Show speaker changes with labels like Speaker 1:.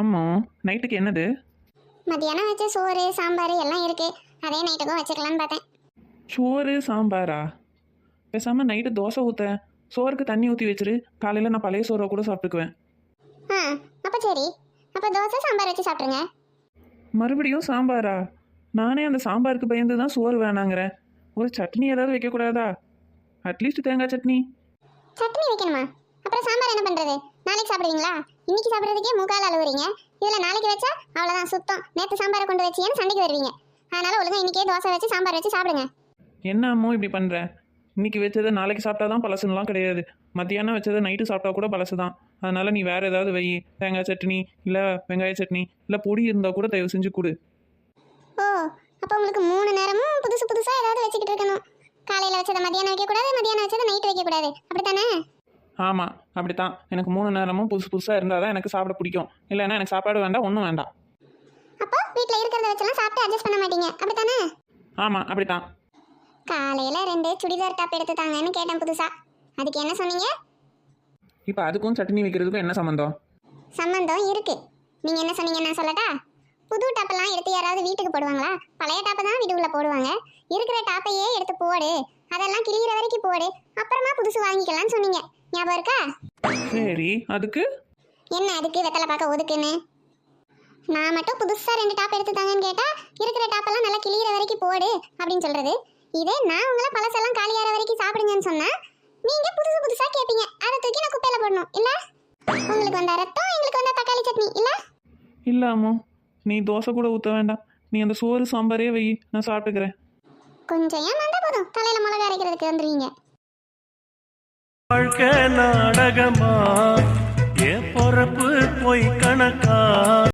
Speaker 1: ஆமாம் நைட்டுக்கு என்னது?
Speaker 2: மத்தியானம் வச்ச சோறு சாம்பார் எல்லாம் இருக்கு. அதே நைட்டுக்கும் வச்சுக்கலான்னு பார்த்தேன்.
Speaker 1: சோறு சாம்பாரா? பேசாமல் நைட்டு தோசை ஊற்ற சோறுக்கு தண்ணி ஊற்றி வச்சிரு. காலையில் நான் பழைய சோறை கூட சாப்பிட்டுக்குவேன்.
Speaker 2: ஆ அப்போ சரி. அப்போ தோசை சாம்பார் வச்சு சாப்பிட்ருங்க
Speaker 1: மறுபடியும் சாம்பாரா? நானே அந்த சாம்பாருக்கு பயந்து தான் சோறு வேணாங்கிறேன். ஒரு சட்னி ஏதாவது வைக்கக்கூடாதா? அட்லீஸ்ட் தேங்காய் சட்னி.
Speaker 2: சட்னி வைக்கணுமா? அப்புறம் சாம்பார் என்ன பண்ணுறது நாளைக்கு சாப்பிடுவீங்களா? இன்னைக்கு சாப்பிட்றதுக்கே முக்கால் அழுவுறீங்க. இதில் நாளைக்கு வச்சா அவ்வளோதான் சுத்தம். நேற்று சாம்பாரை கொண்டு வச்சியன்னு சண்டைக்கு வருவீங்க. அதனால ஒழுங்கா இன்னைக்கே தோசை வச்சு சாம்பார் வச்சு சாப்பிடுங்க.
Speaker 1: என்ன அம்மோ இப்படி பண்ணுற இன்னைக்கு வச்சதை நாளைக்கு சாப்பிட்டா தான் பழசுன்னெலாம் கிடையாது. மத்தியானம் வச்சதை நைட்டு சாப்பிட்டா கூட பழசு தான் அதனால நீ வேற ஏதாவது வை. தேங்காய் சட்னி இல்லை வெங்காய சட்னி இல்லை பொடி இருந்தால் கூட தயவு செஞ்சு கொடு.
Speaker 2: ஓ அப்போ உங்களுக்கு மூணு நேரமும் புதுசு புதுசாக ஏதாவது வச்சுக்கிட்டு இருக்கணும். காலையில் வச்சதை மதியானம் வைக்கக்கூடாது மதியானம் வச்சதை நைட்டு வைக்கக்கூடாது. அப்படித்தானே?
Speaker 1: ஆமாம் அப்படித்தான். எனக்கு மூணு நேரமும் புதுசு புதுசாக இருந்தால் தான் எனக்கு சாப்பிட பிடிக்கும். இல்லைன்னா எனக்கு சாப்பாடு வேண்டாம் ஒன்றும் வேண்டாம்.
Speaker 2: அப்போ வீட்டில் இருக்கிறத வச்செல்லாம் சாப்பிட்டு அட்ஜஸ்ட் பண்ண மாட்டீங்க. அப்படித்தானே?
Speaker 1: ஆமாம் அப்படித்தான்.
Speaker 2: காலையில் ரெண்டு சுடிதார் டாப் எடுத்து தாங்கன்னு கேட்டேன் புதுசா. அதுக்கு என்ன சொன்னீங்க?
Speaker 1: இப்போ அதுக்கும் சட்னி வைக்கிறதுக்கும் என்ன சம்மந்தம்
Speaker 2: சம்மந்தம் இருக்கு. நீங்க என்ன சொன்னீங்க நான் சொல்லட்டா? புது டாப்பெல்லாம் எடுத்து யாராவது வீட்டுக்கு போடுவாங்களா? பழைய டாப்பை தான் வீட்டுக்குள்ள போடுவாங்க. இருக்கிற டாப்பையே எடுத்து போடு. அதெல்லாம் கிளியிற வரைக்கும் போடு. அப்புறமா புதுசு வாங்கிக்கலாம்னு சொன்னீங்க. ஞாபகம் இருக்கா?
Speaker 1: சரி அதுக்கு?
Speaker 2: என்ன அதுக்கு? வெத்தலை பார்க்க ஒதுக்குன்னு? நான் மட்டும் புதுசா ரெண்டு டாப் எடுத்து தாங்கன்னு கேட்டா இருக்கிற டாப்பெல்லாம் நல்லா கிளியிற வரைக்கும் போடு அப்படின்னு சொல்றது. இதே நான் உங்களை பழசெல்லாம் காலியாற வரைக்கும் சாப்பிடுங்கன்னு சொன்னா நீங்க புதுசு புதுசா கேட்பீங்க அதை தூக்கி நான் குப்பையில போடணும். இல்ல? உங்களுக்கு வந்த ரத்தம் எங்களுக்கு வந்த தக்காளி சட்னி. இல்ல?
Speaker 1: இல்லை அம்மோ. நீ தோசை கூட ஊற்ற வேண்டாம். நீ அந்த சோறு சாம்பாரே வை. நான் சாப்பிட்டுக்கிறேன்.
Speaker 2: கொஞ்சம் ஏன் வந்தா போதும்? தலையில மிளகா அரைக்கிறதுக்கு வந்துருவீங்க.
Speaker 3: வாழ்க்கை நாடகமா? என் பொறப்பு போய் கணக்கா?